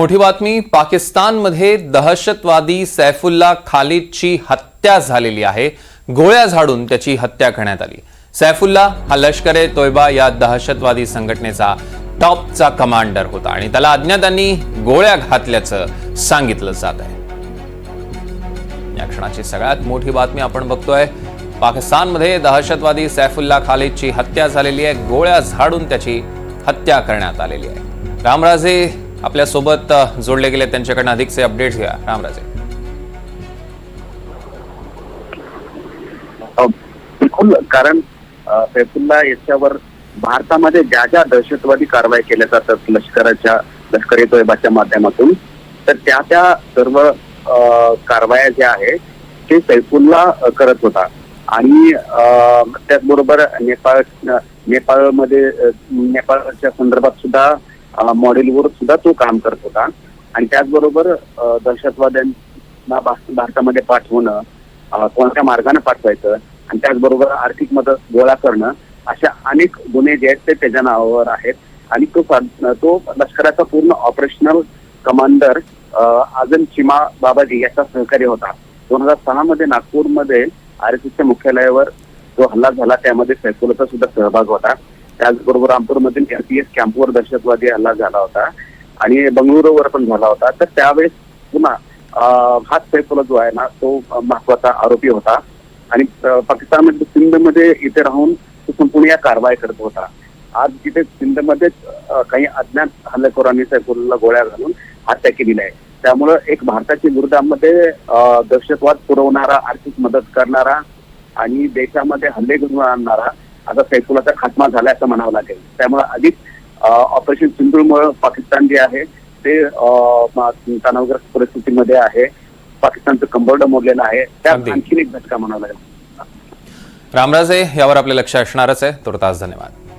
मोठी बातमी पाकिस्तानमध्ये दहशतवादी सैफुल्ला खालिदची हत्या झालेली आहे. गोळ्या झाडून त्याची हत्या करण्यात आली. सैफुल्ला हा लष्कर ए तोयबा या दहशतवादी संघटनेचा टॉपचा कमांडर होता आणि त्याला अज्ञातांनी गोळ्या घातल्याचं सांगितलं जात आहे. या क्षणाची सगळ्यात मोठी बातमी आपण बघतोय. पाकिस्तानमध्ये दहशतवादी सैफुल्ला खालिदची हत्या झालेली आहे. गोळ्या झाडून त्याची हत्या करण्यात आलेली आहे. रामराजे आपल्यासोबत जोडले गेले त्यांच्याकडनं अधिकचे अपडेट्स घ्या. रामराजे. बिलकुल. कारण अ, सैफुल्ला याच्यावर भारतामध्ये ज्या ज्या दहशतवादी कारवाई केल्या जातात लष्कराच्या लष्करी तोयबाच्या माध्यमातून तर त्या त्या सर्व कारवाया ज्या आहेत ते सैफुल्ला करत होता. आणि त्याचबरोबर नेपाळ नेपाळमध्ये नेपाळच्या संदर्भात सुद्धा मॉडेलवर सुद्धा तो काम करत होता. आणि त्याचबरोबर दहशतवाद्यांना भारतामध्ये पाठवणं कोणत्या मार्गाने पाठवायचं आणि त्याचबरोबर आर्थिक मदत गोळा करणं अशा अनेक गुन्हे जे आहेत ते त्याच्या नावावर आहेत. आणि तो तो लष्कराचा पूर्ण ऑपरेशनल कमांडर आजम आझम चिमा बाबाजी याचा सहकारी होता. दोन हजार सहा मध्ये नागपूरमध्ये आर एस एसच्या मुख्यालयावर जो हल्ला झाला त्यामध्ये सैफुलचा सुद्धा सहभाग होता. त्याचबरोबर रामपूरमधील एस कॅम्पवर दहशतवादी हल्ला झाला होता आणि बंगळुरूवर पण झाला होता. तर त्यावेळेस पुन्हा हाच सैफुल्ला जो आहे ना तो महत्त्वाचा आरोपी होता. आणि पाकिस्तानमध्ये सिंधमध्ये इथे राहून तो संपूर्ण या कारवाई करत होता. आज तिथे सिंधमध्येच काही अज्ञात हल्लेखोरांनी सैफुल्ला गोळ्या घालून हत्या केलेली आहे. त्यामुळं एक भारताच्या विरोधामध्ये दहशतवाद पुरवणारा आर्थिक मदत करणारा आणि देशामध्ये हल्ले घडवून आणणारा आता सैफुल्लाचा खात्मा झाला असं म्हणावं लागेल. त्यामुळे अधिक ऑपरेशन सिंधूमुळे पाकिस्तान जे आहे ते तणावग्रस्त परिस्थितीमध्ये आहे. पाकिस्तानचं कंबरड मोडलेलं आहे. त्यात. आणखीन एक झटका म्हणावा लागेल. रामराजे यावर आपले लक्ष असणारच आहे. तुर्तास धन्यवाद.